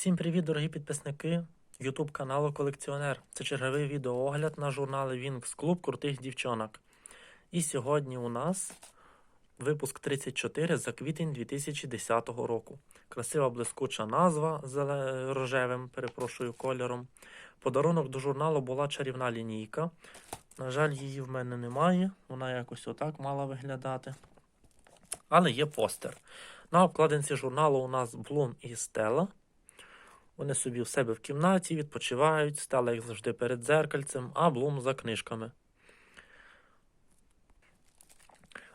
Всім привіт, дорогі підписники YouTube каналу Колекціонер. Це черговий відеоогляд на журнали Wings Club крутих дівчонок. І сьогодні у нас випуск 34 за квітень 2010 року. Красива блискуча назва з рожевим, перепрошую, кольором. Подарунок до журналу була чарівна лінійка. На жаль, її в мене немає. Вона якось отак мала виглядати. Але є постер. На обкладинці журналу у нас Блум і Стела. Вони собі в себе в кімнаті відпочивають, стела як завжди перед дзеркальцем, а Блум за книжками.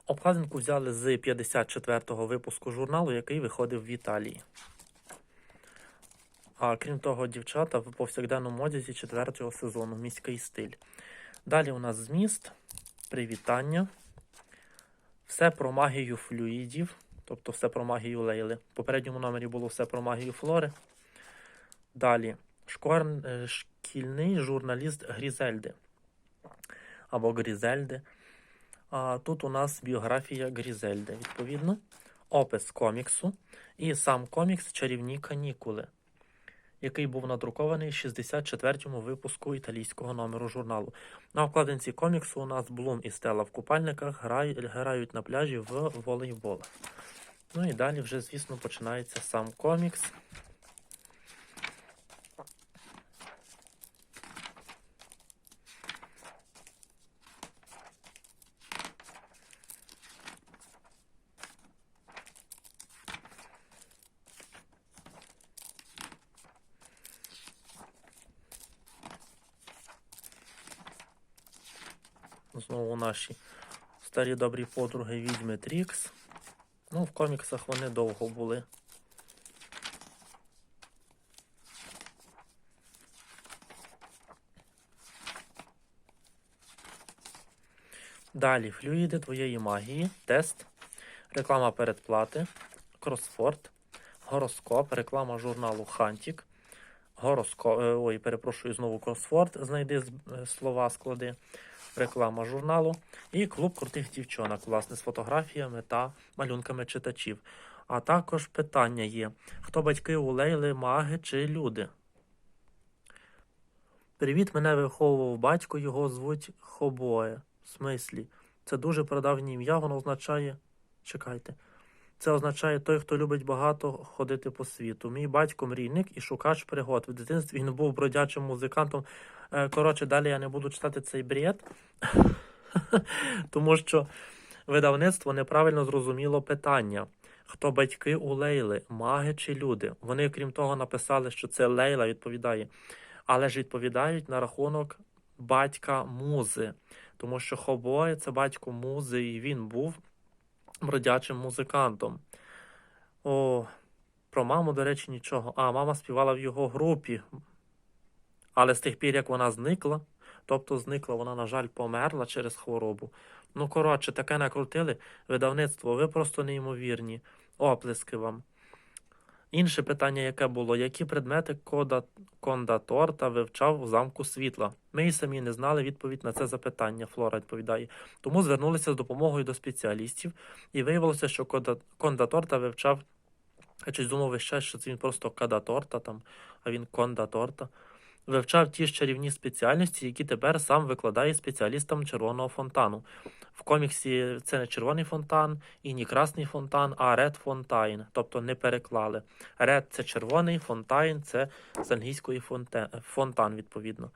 Обкладинку взяли з 54-го випуску журналу, який виходив в Італії. А крім того, дівчата в повсякденному одязі 4-го сезону міський стиль. Далі у нас зміст, привітання, все про магію флюїдів, тобто все про магію Лейли. В попередньому номері було все про магію Флори. Далі е, шкільний журналіст Грізельди або Грізельди. А тут у нас біографія Грізельди, відповідно, опис коміксу і сам комікс Чарівні канікули, який був надрукований в 64-му випуску італійського номеру журналу. На обкладинці коміксу у нас Блум і Стела в купальниках грають на пляжі в волейбол. Ну і далі вже, звісно, починається сам комікс. Знову наші старі добрі подруги відьми Трікс. Ну, в коміксах вони довго були. Далі флюїди твоєї магії, тест, реклама передплати, кросфорд, гороскоп, реклама журналу Хантік, гороскоп, ой, перепрошую знову кросфорд, знайди е, слова, склади, реклама журналу і клуб крутих дівчонок, власне, з фотографіями та малюнками читачів. А також питання є: хто батьки у Лейли, маги чи люди? Привіт, мене виховував батько, його звуть Хобоє. В смислі, це дуже прадавнє ім'я, воно означає. Чекайте. Це означає той, хто любить багато ходити по світу. Мій батько мрійник і шукач пригод. В дитинстві він був бродячим музикантом. Е, Коротше, далі я не буду читати цей бред, тому що видавництво неправильно зрозуміло питання. Хто батьки у Лейли, маги чи люди? Вони, крім того, написали, що це Лейла відповідає, але ж відповідають на рахунок батька музи, тому що Хобой це батько музи, і він був бродячим музикантом. О, про маму, до речі, нічого. А, мама співала в його групі. Але з тих пір, як вона зникла, тобто зникла, вона, на жаль, померла через хворобу. Ну, коротше, таке накрутили видавництво, ви просто неймовірні. Оплески вам. Інше питання, яке було, які предмети кода, кондатор вивчав у замку світла? Ми й самі не знали відповідь на це запитання, Флора відповідає. Тому звернулися з допомогою до спеціалістів, і виявилося, що кондаторта вивчав. Я щось думав весь час, що це він просто кадаторта там, а він кондаторта. Вивчав ті ж чарівні спеціальності, які тепер сам викладає спеціалістам червоного фонтану. В коміксі це не червоний фонтан і не красний фонтан, а Red Fontaine, тобто не переклали. Red – це червоний, фонтайн це з англійської фонтан, відповідно.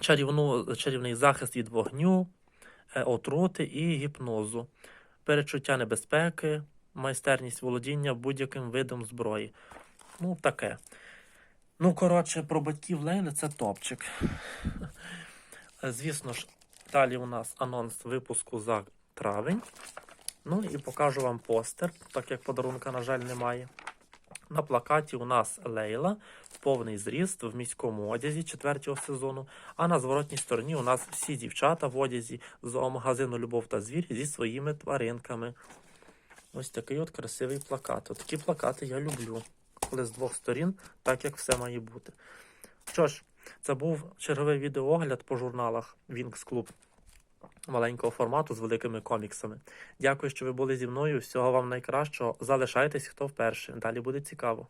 Чарівну, чарівний захист від вогню, е, отрути і гіпнозу, перечуття небезпеки, майстерність володіння будь-яким видом зброї. Ну, таке. Ну, коротше, про батьків Лейли це топчик. Звісно ж, далі у нас анонс випуску за травень. Ну і покажу вам постер, так як подарунка, на жаль, немає. На плакаті у нас Лейла, повний зріст в міському одязі четвертого сезону. А на зворотній стороні у нас всі дівчата в одязі з зоомагазину Любов та Звір зі своїми тваринками. Ось такий от красивий плакат. Такі плакати я люблю. Коли з двох сторін, так як все має бути. Що ж, це був черговий відеоогляд по журналах Wings Club маленького формату з великими коміксами. Дякую, що ви були зі мною. Всього вам найкращого. Залишайтесь, хто вперше. Далі буде цікаво.